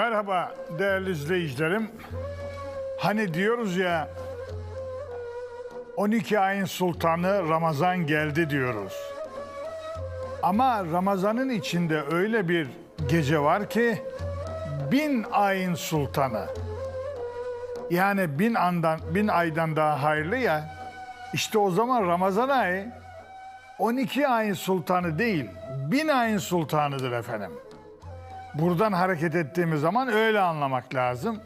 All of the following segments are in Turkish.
Merhaba değerli izleyicilerim. Hani diyoruz ya 12 ayın sultanı Ramazan geldi diyoruz. Ama Ramazan'ın içinde öyle bir gece var ki bin ayın sultanı. Yani bin andan bin aydan daha hayırlı ya. İşte o zaman Ramazan ayı 12 ayın sultanı değil, bin ayın sultanıdır efendim. Buradan hareket ettiğimiz zaman öyle anlamak lazım.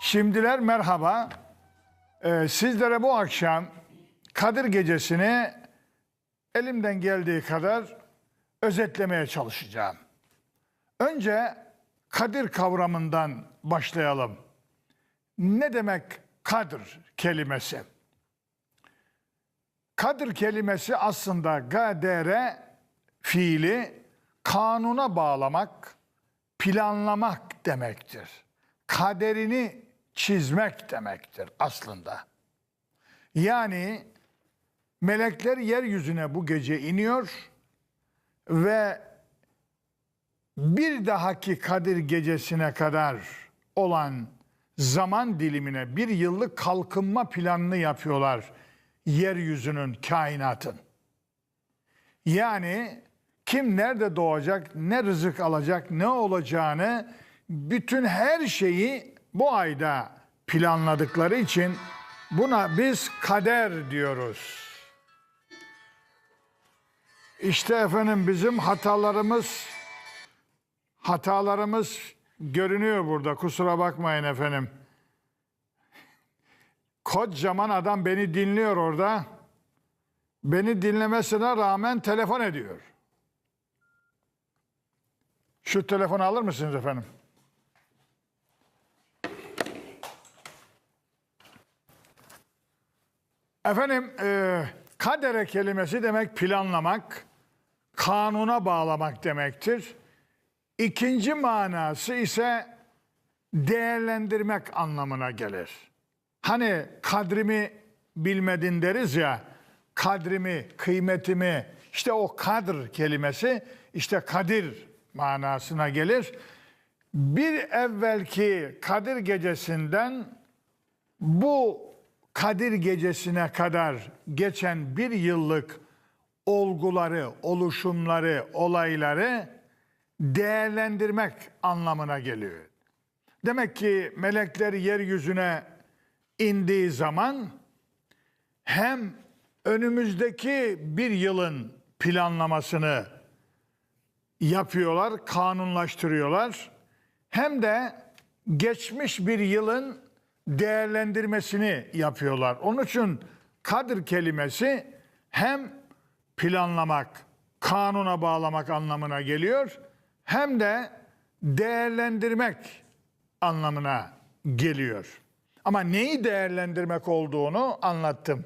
Şimdiler merhaba. Ee, sizlere bu akşam Kadir Gecesi'ni elimden geldiği kadar özetlemeye çalışacağım. Önce Kadir kavramından başlayalım. Ne demek Kadir kelimesi? Kadir kelimesi aslında gadere fiili kanuna bağlamak, planlamak demektir. Kaderini çizmek demektir aslında. Yani melekler yeryüzüne bu gece iniyor ve bir dahaki Kadir gecesine kadar olan zaman dilimine bir yıllık kalkınma planını yapıyorlar yeryüzünün, kainatın. Yani kim nerede doğacak, ne rızık alacak, ne olacağını bütün her şeyi bu ayda planladıkları için buna biz kader diyoruz. İşte efendim bizim hatalarımız hatalarımız görünüyor burada. Kusura bakmayın efendim. Kocaman adam beni dinliyor orada. Beni dinlemesine rağmen telefon ediyor. Şu telefonu alır mısınız efendim? Efendim, e, kadere kelimesi demek planlamak, kanuna bağlamak demektir. İkinci manası ise değerlendirmek anlamına gelir. Hani kadrimi bilmedin deriz ya, kadrimi, kıymetimi, işte o kadr kelimesi işte kadir manasına gelir. Bir evvelki Kadir gecesinden bu Kadir gecesine kadar geçen bir yıllık olguları, oluşumları, olayları değerlendirmek anlamına geliyor. Demek ki melekler yeryüzüne indiği zaman hem önümüzdeki bir yılın planlamasını yapıyorlar, kanunlaştırıyorlar. Hem de geçmiş bir yılın değerlendirmesini yapıyorlar. Onun için kadir kelimesi hem planlamak, kanuna bağlamak anlamına geliyor hem de değerlendirmek anlamına geliyor. Ama neyi değerlendirmek olduğunu anlattım.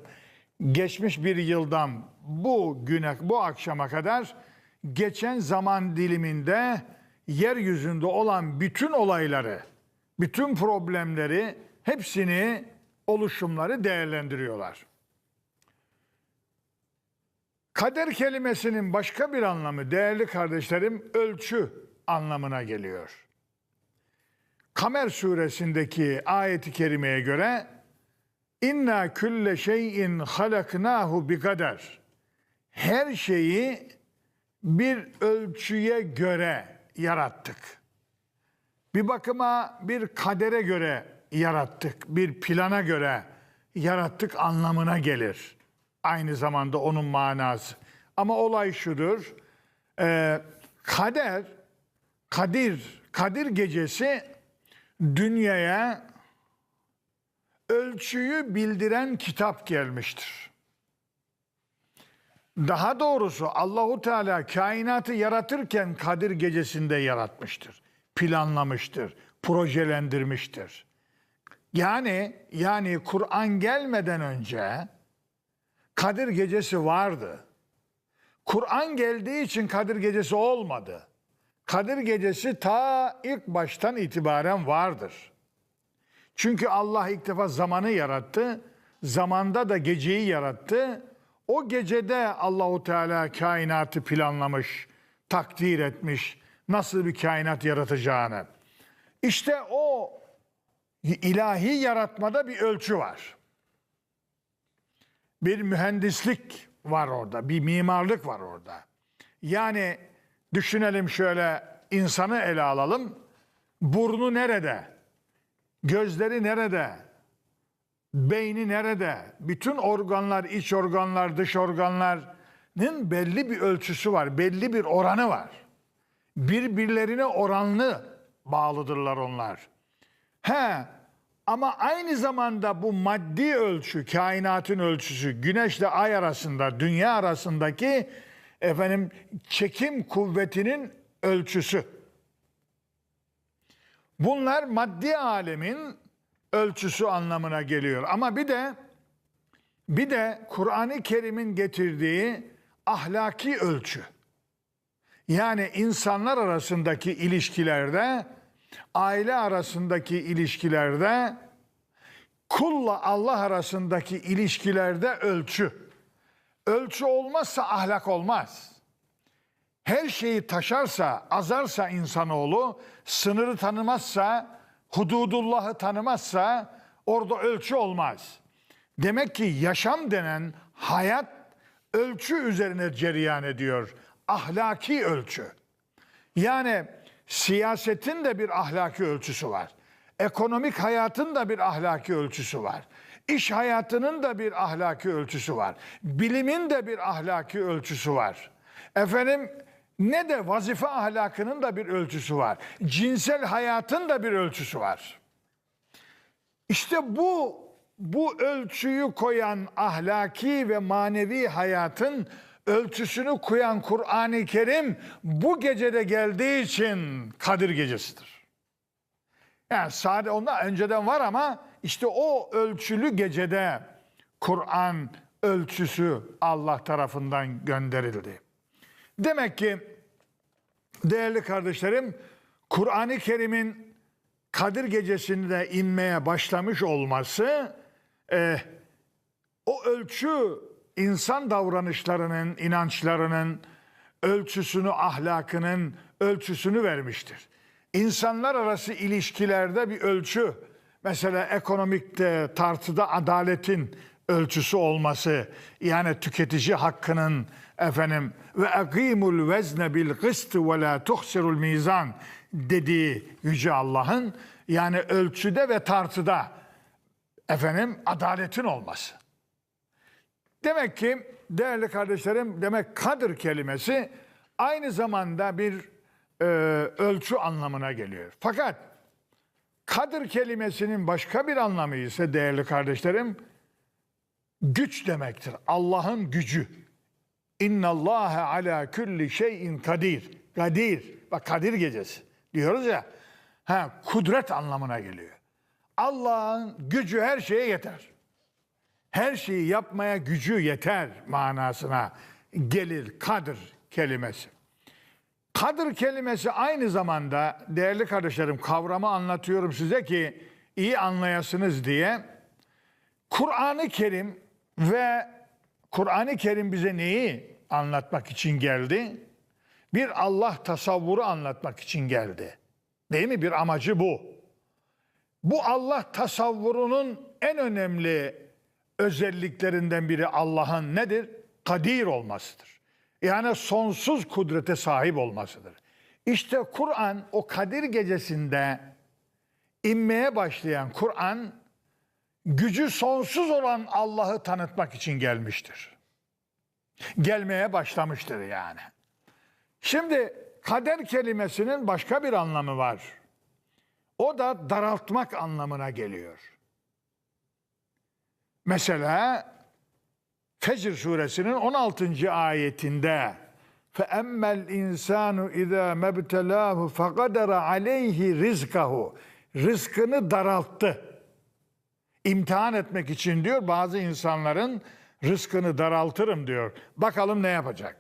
Geçmiş bir yıldan bu güne, bu akşama kadar geçen zaman diliminde yeryüzünde olan bütün olayları, bütün problemleri, hepsini, oluşumları değerlendiriyorlar. Kader kelimesinin başka bir anlamı değerli kardeşlerim ölçü anlamına geliyor. Kamer suresindeki ayeti kerimeye göre inna külle şeyin halaknahu bi kader. Her şeyi bir ölçüye göre yarattık. Bir bakıma bir kadere göre yarattık, bir plana göre yarattık anlamına gelir. Aynı zamanda onun manası. Ama olay şudur, e, kader, kadir, kadir gecesi dünyaya ölçüyü bildiren kitap gelmiştir. Daha doğrusu Allahu Teala kainatı yaratırken Kadir gecesinde yaratmıştır. Planlamıştır, projelendirmiştir. Yani yani Kur'an gelmeden önce Kadir gecesi vardı. Kur'an geldiği için Kadir gecesi olmadı. Kadir gecesi ta ilk baştan itibaren vardır. Çünkü Allah ilk defa zamanı yarattı. Zamanda da geceyi yarattı. O gecede Allahu Teala kainatı planlamış, takdir etmiş, nasıl bir kainat yaratacağını. İşte o ilahi yaratmada bir ölçü var. Bir mühendislik var orada, bir mimarlık var orada. Yani düşünelim şöyle insanı ele alalım. Burnu nerede? Gözleri nerede? Beyni nerede? Bütün organlar, iç organlar, dış organların belli bir ölçüsü var, belli bir oranı var. Birbirlerine oranlı bağlıdırlar onlar. He, ama aynı zamanda bu maddi ölçü, kainatın ölçüsü, güneşle ay arasında, dünya arasındaki efendim çekim kuvvetinin ölçüsü. Bunlar maddi alemin ölçüsü anlamına geliyor. Ama bir de bir de Kur'an-ı Kerim'in getirdiği ahlaki ölçü. Yani insanlar arasındaki ilişkilerde, aile arasındaki ilişkilerde, kulla Allah arasındaki ilişkilerde ölçü. Ölçü olmazsa ahlak olmaz. Her şeyi taşarsa, azarsa insanoğlu, sınırı tanımazsa, hududullahı tanımazsa orada ölçü olmaz. Demek ki yaşam denen hayat ölçü üzerine cereyan ediyor. Ahlaki ölçü. Yani siyasetin de bir ahlaki ölçüsü var. Ekonomik hayatın da bir ahlaki ölçüsü var. İş hayatının da bir ahlaki ölçüsü var. Bilimin de bir ahlaki ölçüsü var. Efendim ne de vazife ahlakının da bir ölçüsü var. Cinsel hayatın da bir ölçüsü var. İşte bu bu ölçüyü koyan ahlaki ve manevi hayatın ölçüsünü koyan Kur'an-ı Kerim bu gecede geldiği için Kadir Gecesidir. Yani sade ondan önceden var ama işte o ölçülü gecede Kur'an ölçüsü Allah tarafından gönderildi. Demek ki değerli kardeşlerim Kur'an-ı Kerim'in Kadir Gecesi'nde inmeye başlamış olması e, o ölçü insan davranışlarının, inançlarının ölçüsünü, ahlakının ölçüsünü vermiştir. İnsanlar arası ilişkilerde bir ölçü, mesela ekonomikte tartıda adaletin ölçüsü olması, yani tüketici hakkının efendim ve akimul vezne bil kıst ve la tuhsirul mizan dediği yüce Allah'ın yani ölçüde ve tartıda efendim adaletin olması. Demek ki değerli kardeşlerim demek kadir kelimesi aynı zamanda bir e, ölçü anlamına geliyor. Fakat kadir kelimesinin başka bir anlamı ise değerli kardeşlerim güç demektir. Allah'ın gücü. İnna Allahe ala kulli şeyin kadir. Kadir. Bak Kadir gecesi diyoruz ya. Ha kudret anlamına geliyor. Allah'ın gücü her şeye yeter. Her şeyi yapmaya gücü yeter manasına gelir kadir kelimesi. Kadir kelimesi aynı zamanda değerli kardeşlerim kavramı anlatıyorum size ki iyi anlayasınız diye. Kur'an-ı Kerim ve Kur'an-ı Kerim bize neyi anlatmak için geldi? Bir Allah tasavvuru anlatmak için geldi. Değil mi? Bir amacı bu. Bu Allah tasavvurunun en önemli özelliklerinden biri Allah'ın nedir? Kadir olmasıdır. Yani sonsuz kudrete sahip olmasıdır. İşte Kur'an o Kadir gecesinde inmeye başlayan Kur'an gücü sonsuz olan Allah'ı tanıtmak için gelmiştir. Gelmeye başlamıştır yani. Şimdi kader kelimesinin başka bir anlamı var. O da daraltmak anlamına geliyor. Mesela Fecr suresinin 16. ayetinde فَاَمَّا الْاِنْسَانُ اِذَا مَبْتَلَاهُ فَقَدَرَ عَلَيْهِ رِزْقَهُ Rızkını daralttı. İmtihan etmek için diyor bazı insanların rızkını daraltırım diyor. Bakalım ne yapacak?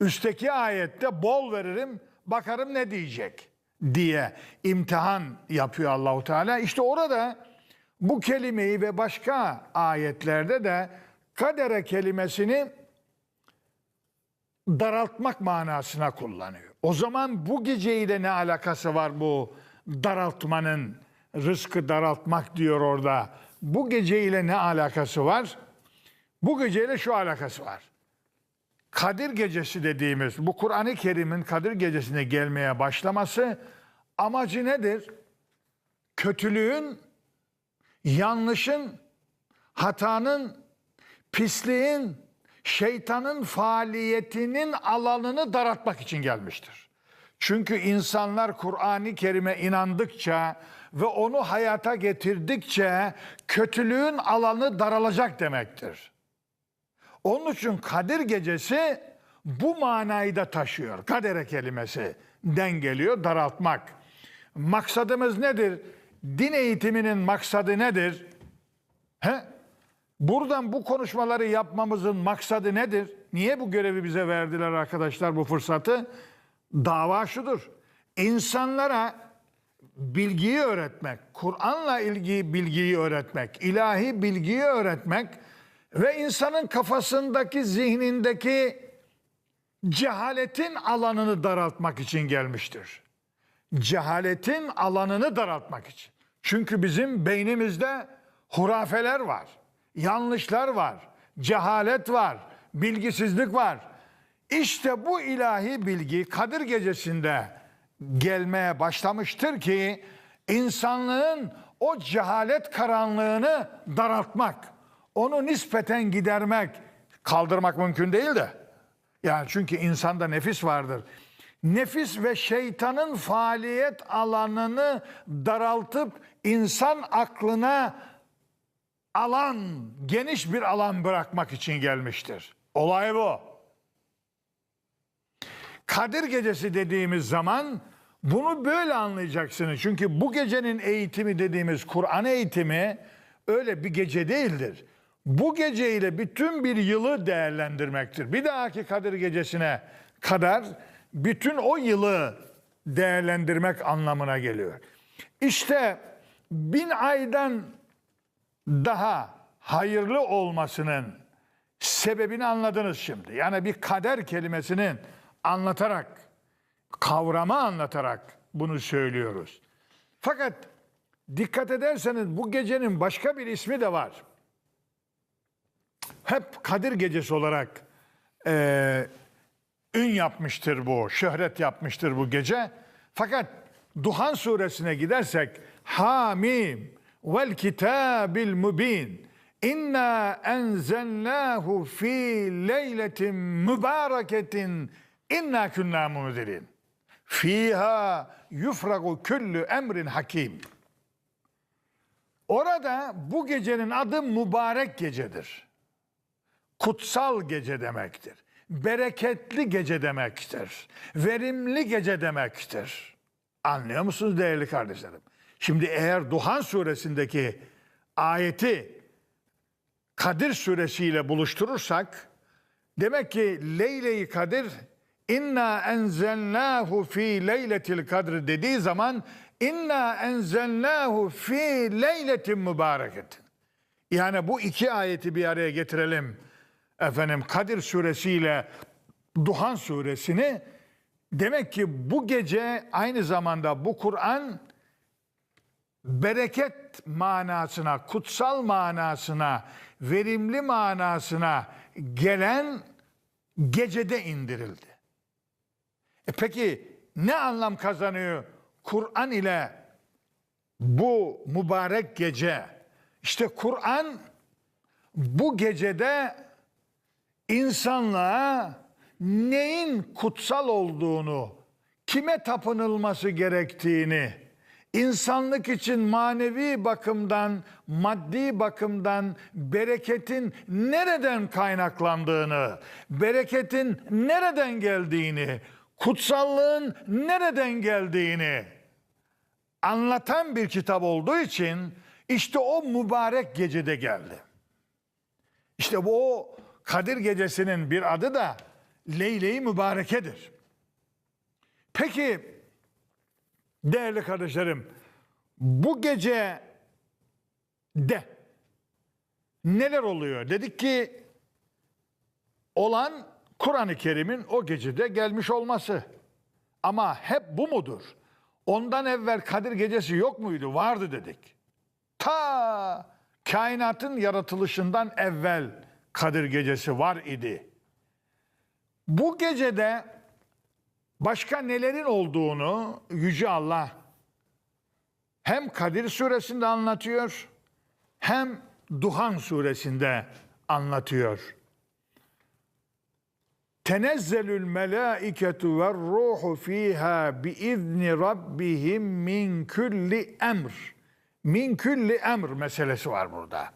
Üstteki ayette bol veririm, bakarım ne diyecek diye imtihan yapıyor Allahu Teala. İşte orada bu kelimeyi ve başka ayetlerde de kadere kelimesini daraltmak manasına kullanıyor. O zaman bu geceyle ne alakası var bu daraltmanın, rızkı daraltmak diyor orada. Bu geceyle ne alakası var? Bu geceyle şu alakası var. Kadir Gecesi dediğimiz bu Kur'an-ı Kerim'in Kadir Gecesi'ne gelmeye başlaması amacı nedir? Kötülüğün, yanlışın, hatanın, pisliğin, şeytanın faaliyetinin alanını daraltmak için gelmiştir. Çünkü insanlar Kur'an-ı Kerim'e inandıkça ve onu hayata getirdikçe kötülüğün alanı daralacak demektir. Onun için Kadir Gecesi bu manayı da taşıyor. Kadere kelimesi den geliyor daraltmak. Maksadımız nedir? Din eğitiminin maksadı nedir? He? Buradan bu konuşmaları yapmamızın maksadı nedir? Niye bu görevi bize verdiler arkadaşlar bu fırsatı? Dava şudur. İnsanlara bilgiyi öğretmek, Kur'an'la ilgili bilgiyi öğretmek, ilahi bilgiyi öğretmek ve insanın kafasındaki, zihnindeki cehaletin alanını daraltmak için gelmiştir. Cehaletin alanını daraltmak için. Çünkü bizim beynimizde hurafeler var, yanlışlar var, cehalet var, bilgisizlik var. İşte bu ilahi bilgi Kadir Gecesi'nde gelmeye başlamıştır ki insanlığın o cehalet karanlığını daraltmak, onu nispeten gidermek, kaldırmak mümkün değil de. Yani çünkü insanda nefis vardır. Nefis ve şeytanın faaliyet alanını daraltıp insan aklına alan, geniş bir alan bırakmak için gelmiştir. Olay bu. Kadir Gecesi dediğimiz zaman bunu böyle anlayacaksınız. Çünkü bu gecenin eğitimi dediğimiz Kur'an eğitimi öyle bir gece değildir. Bu geceyle bütün bir yılı değerlendirmektir. Bir dahaki Kadir Gecesi'ne kadar bütün o yılı değerlendirmek anlamına geliyor. İşte bin aydan daha hayırlı olmasının sebebini anladınız şimdi. Yani bir kader kelimesinin anlatarak, kavrama anlatarak bunu söylüyoruz. Fakat dikkat ederseniz bu gecenin başka bir ismi de var. Hep Kadir Gecesi olarak eee, ün yapmıştır bu, şöhret yapmıştır bu gece. Fakat Duhan suresine gidersek Hamim vel kitabil mubin inna enzelnahu fi leyletin mübareketin inna kunna munzirin fiha yufragu kullu emrin hakim Orada bu gecenin adı mübarek gecedir kutsal gece demektir. Bereketli gece demektir. Verimli gece demektir. Anlıyor musunuz değerli kardeşlerim? Şimdi eğer Duhan suresindeki ayeti Kadir suresiyle buluşturursak demek ki Leyle-i Kadir inna enzelnahu fi leyletil kadr dediği zaman inna enzelnahu fi leyletin mübareketin. Yani bu iki ayeti bir araya getirelim. Efendim Kadir suresiyle Duhan suresini demek ki bu gece aynı zamanda bu Kur'an bereket manasına, kutsal manasına, verimli manasına gelen gecede indirildi. E peki ne anlam kazanıyor Kur'an ile bu mübarek gece? İşte Kur'an bu gecede insanlığa neyin kutsal olduğunu, kime tapınılması gerektiğini, insanlık için manevi bakımdan, maddi bakımdan bereketin nereden kaynaklandığını, bereketin nereden geldiğini, kutsallığın nereden geldiğini anlatan bir kitap olduğu için işte o mübarek gecede geldi. İşte bu o Kadir Gecesi'nin bir adı da Leyle-i Mübareke'dir. Peki değerli kardeşlerim bu gece de neler oluyor? Dedik ki olan Kur'an-ı Kerim'in o gecede gelmiş olması. Ama hep bu mudur? ondan evvel Kadir gecesi yok muydu? Vardı dedik. Ta kainatın yaratılışından evvel Kadir gecesi var idi. Bu gecede başka nelerin olduğunu Yüce Allah hem Kadir suresinde anlatıyor hem Duhan suresinde anlatıyor. Tenezzelül melâiketu ve ruhu fiha biizni rabbihim min külli emr. Min külli emr meselesi var burada.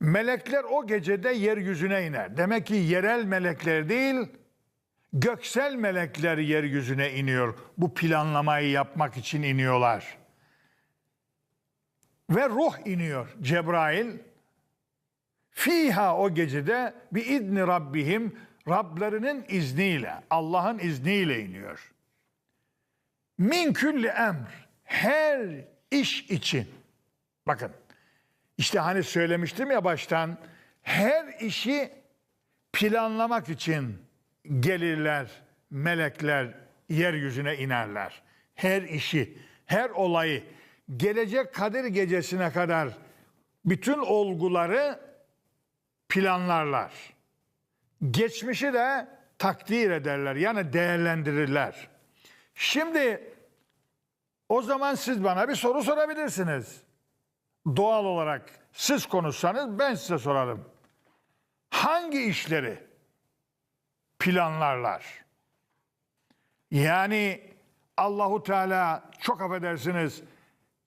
Melekler o gecede yeryüzüne iner. Demek ki yerel melekler değil, göksel melekler yeryüzüne iniyor. Bu planlamayı yapmak için iniyorlar. Ve ruh iniyor Cebrail. Fiha o gecede bir idni Rabbihim Rablerinin izniyle, Allah'ın izniyle iniyor. Min külli emr her iş için. Bakın işte hani söylemiştim ya baştan her işi planlamak için gelirler melekler yeryüzüne inerler. Her işi, her olayı gelecek Kadir gecesine kadar bütün olguları planlarlar. Geçmişi de takdir ederler yani değerlendirirler. Şimdi o zaman siz bana bir soru sorabilirsiniz. Doğal olarak siz konuşsanız ben size sorarım. Hangi işleri planlarlar? Yani Allahu Teala çok affedersiniz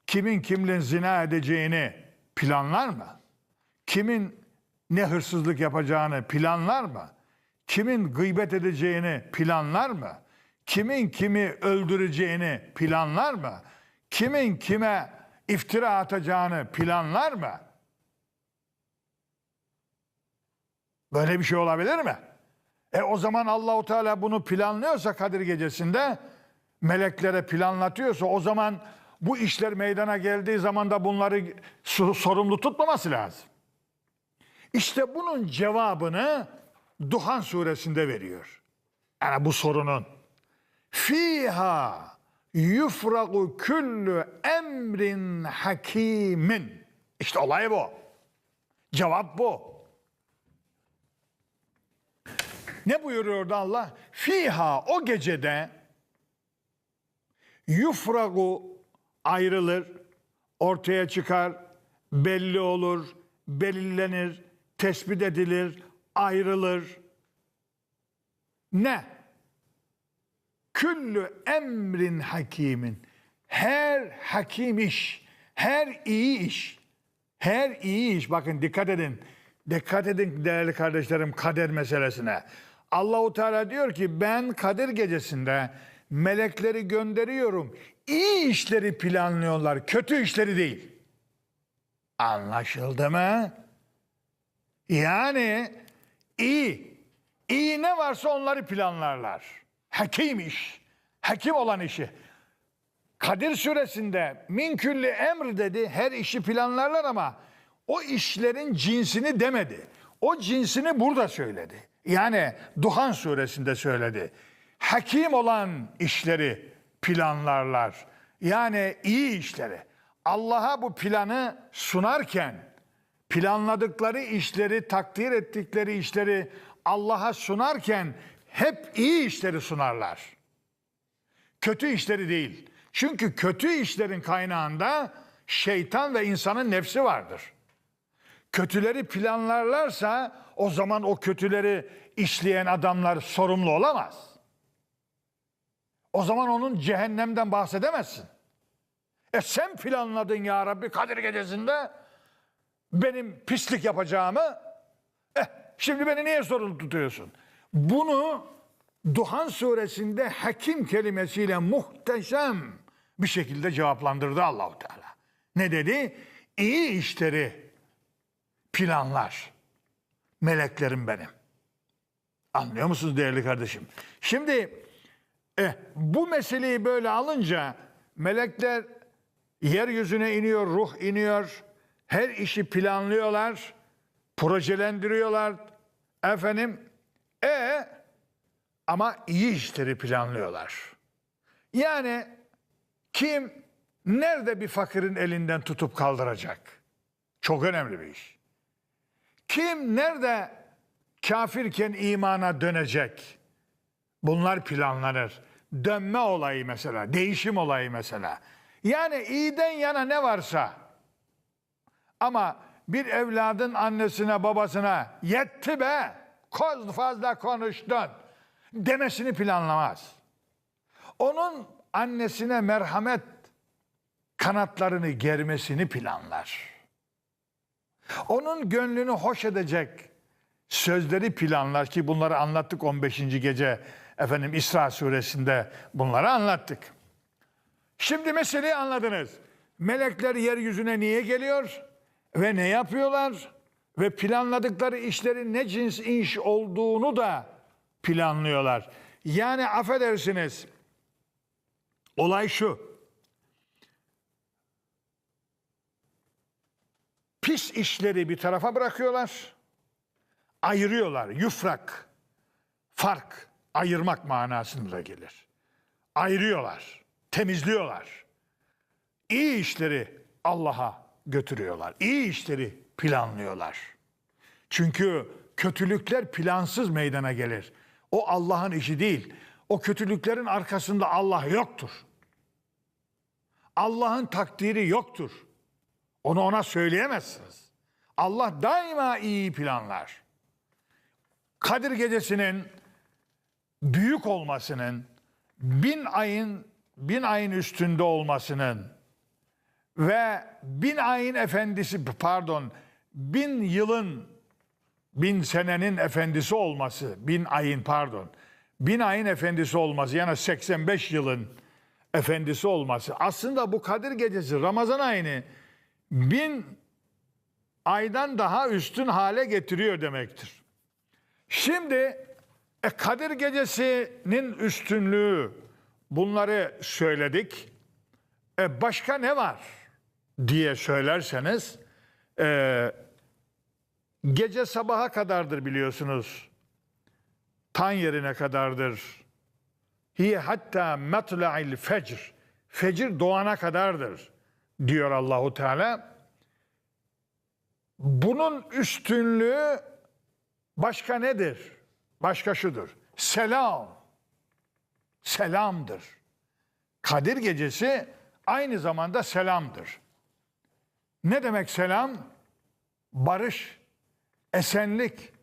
kimin kimle zina edeceğini planlar mı? Kimin ne hırsızlık yapacağını planlar mı? Kimin gıybet edeceğini planlar mı? Kimin kimi öldüreceğini planlar mı? Kimin kime iftira atacağını planlar mı? Böyle bir şey olabilir mi? E o zaman Allahu Teala bunu planlıyorsa Kadir gecesinde meleklere planlatıyorsa o zaman bu işler meydana geldiği zaman da bunları sorumlu tutmaması lazım. İşte bunun cevabını Duhan suresinde veriyor. Yani bu sorunun. Fiha yufragu küllü emrin hakimin. İşte olay bu. Cevap bu. Ne buyuruyor orada Allah? Fiha o gecede yufragu ayrılır, ortaya çıkar, belli olur, belirlenir, tespit edilir, ayrılır. Ne? Küllü emrin hakimin. Her hakim iş, her iyi iş, her iyi iş. Bakın dikkat edin. Dikkat edin değerli kardeşlerim kader meselesine. Allahu Teala diyor ki ben kader gecesinde melekleri gönderiyorum. İyi işleri planlıyorlar, kötü işleri değil. Anlaşıldı mı? Yani iyi, iyi ne varsa onları planlarlar. Hakim iş, hakim olan işi. Kadir suresinde min külli emr dedi, her işi planlarlar ama o işlerin cinsini demedi. O cinsini burada söyledi. Yani Duhan suresinde söyledi. Hakim olan işleri planlarlar. Yani iyi işleri. Allah'a bu planı sunarken planladıkları işleri, takdir ettikleri işleri Allah'a sunarken hep iyi işleri sunarlar. Kötü işleri değil. Çünkü kötü işlerin kaynağında şeytan ve insanın nefsi vardır. Kötüleri planlarlarsa o zaman o kötüleri işleyen adamlar sorumlu olamaz. O zaman onun cehennemden bahsedemezsin. E sen planladın ya Rabbi Kadir gecesinde benim pislik yapacağımı. Eh şimdi beni niye sorumlu tutuyorsun? Bunu Duhan suresinde hakim kelimesiyle muhteşem bir şekilde cevaplandırdı Allahu Teala. Ne dedi? İyi işleri planlar. Meleklerim benim. Anlıyor musunuz değerli kardeşim? Şimdi eh, bu meseleyi böyle alınca melekler yeryüzüne iniyor, ruh iniyor. Her işi planlıyorlar, projelendiriyorlar. Efendim, e ama iyi işleri planlıyorlar. Yani Kim nerede bir fakirin elinden tutup kaldıracak? Çok önemli bir iş. Kim nerede kafirken imana dönecek? Bunlar planlanır. Dönme olayı mesela, değişim olayı mesela. Yani iyiden yana ne varsa ama bir evladın annesine babasına yetti be koz fazla konuştun demesini planlamaz. Onun annesine merhamet kanatlarını germesini planlar. Onun gönlünü hoş edecek sözleri planlar ki bunları anlattık 15. gece efendim İsra suresinde bunları anlattık. Şimdi meseleyi anladınız. Melekler yeryüzüne niye geliyor ve ne yapıyorlar ve planladıkları işlerin ne cins iş olduğunu da planlıyorlar. Yani affedersiniz olay şu. Pis işleri bir tarafa bırakıyorlar. Ayırıyorlar. Yufrak, fark, ayırmak manasında gelir. Ayırıyorlar, temizliyorlar. İyi işleri Allah'a götürüyorlar. İyi işleri planlıyorlar. Çünkü kötülükler plansız meydana gelir. O Allah'ın işi değil. O kötülüklerin arkasında Allah yoktur. Allah'ın takdiri yoktur. Onu ona söyleyemezsiniz. Allah daima iyi planlar. Kadir gecesinin büyük olmasının, bin ayın bin ayın üstünde olmasının ve bin ayın efendisi pardon bin yılın bin senenin efendisi olması bin ayın pardon bin ayın efendisi olması yani 85 yılın efendisi olması aslında bu Kadir gecesi Ramazan ayını bin aydan daha üstün hale getiriyor demektir. Şimdi e, Kadir gecesinin üstünlüğü bunları söyledik. E, başka ne var diye söylerseniz e, gece sabaha kadardır biliyorsunuz. Tan yerine kadardır. Hi hatta matla'il fecr. Fecir doğana kadardır diyor Allahu Teala. Bunun üstünlüğü başka nedir? Başka şudur. Selam. Selamdır. Kadir gecesi aynı zamanda selamdır. Ne demek selam? Barış, esenlik,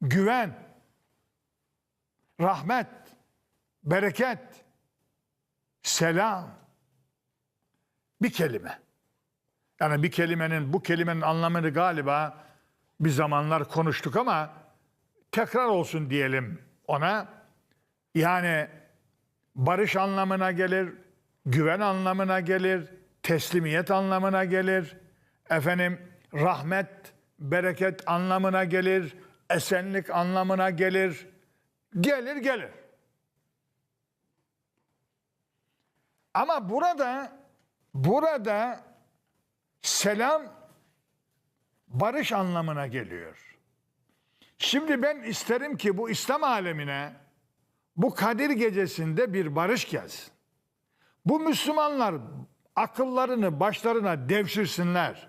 güven, rahmet, bereket, selam. Bir kelime. Yani bir kelimenin, bu kelimenin anlamını galiba bir zamanlar konuştuk ama tekrar olsun diyelim ona. Yani barış anlamına gelir, güven anlamına gelir, teslimiyet anlamına gelir. Efendim rahmet, bereket anlamına gelir, esenlik anlamına gelir. Gelir gelir. Ama burada burada selam barış anlamına geliyor. Şimdi ben isterim ki bu İslam alemine bu Kadir gecesinde bir barış gelsin. Bu Müslümanlar akıllarını başlarına devşirsinler.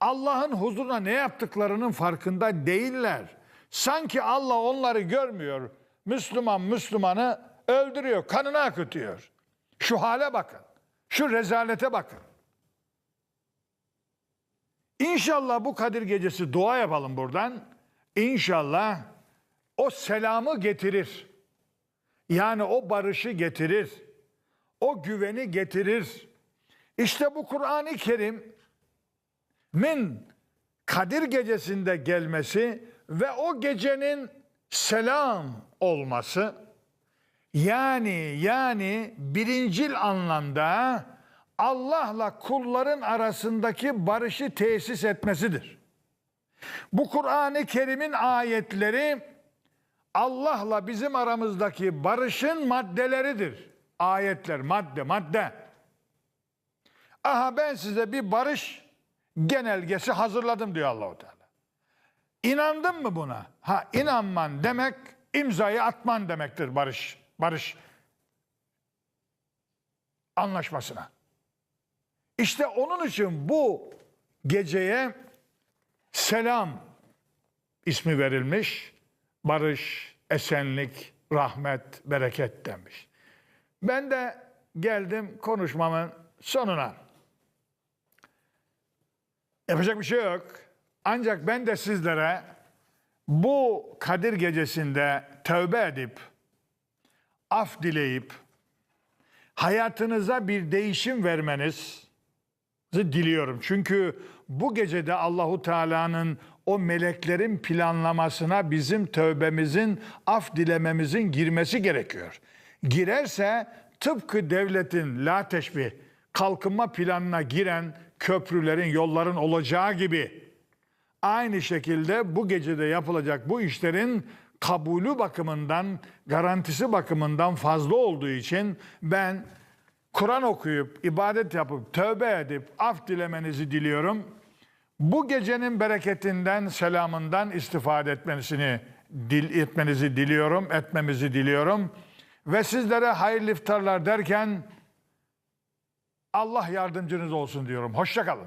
Allah'ın huzuruna ne yaptıklarının farkında değiller. Sanki Allah onları görmüyor. Müslüman Müslümanı öldürüyor, kanını akıtıyor. Şu hale bakın. Şu rezalete bakın. İnşallah bu Kadir gecesi dua yapalım buradan. İnşallah o selamı getirir. Yani o barışı getirir. O güveni getirir. İşte bu Kur'an-ı Kerim min Kadir gecesinde gelmesi ve o gecenin selam olması yani yani birincil anlamda Allah'la kulların arasındaki barışı tesis etmesidir. Bu Kur'an-ı Kerim'in ayetleri Allah'la bizim aramızdaki barışın maddeleridir. Ayetler, madde, madde. Aha ben size bir barış genelgesi hazırladım diyor Allahu Teala. İnandın mı buna? Ha inanman demek imzayı atman demektir barış. Barış anlaşmasına. İşte onun için bu geceye selam ismi verilmiş. Barış, esenlik, rahmet, bereket denmiş. Ben de geldim konuşmamın sonuna. Yapacak bir şey yok. Ancak ben de sizlere bu Kadir gecesinde tövbe edip, af dileyip, hayatınıza bir değişim vermeniz diliyorum. Çünkü bu gecede Allahu Teala'nın o meleklerin planlamasına bizim tövbemizin, af dilememizin girmesi gerekiyor. Girerse tıpkı devletin la teşbih kalkınma planına giren köprülerin, yolların olacağı gibi aynı şekilde bu gecede yapılacak bu işlerin kabulü bakımından, garantisi bakımından fazla olduğu için ben Kur'an okuyup, ibadet yapıp, tövbe edip, af dilemenizi diliyorum. Bu gecenin bereketinden, selamından istifade etmesini dil etmenizi diliyorum, etmemizi diliyorum. Ve sizlere hayırlı iftarlar derken Allah yardımcınız olsun diyorum. Hoşçakalın.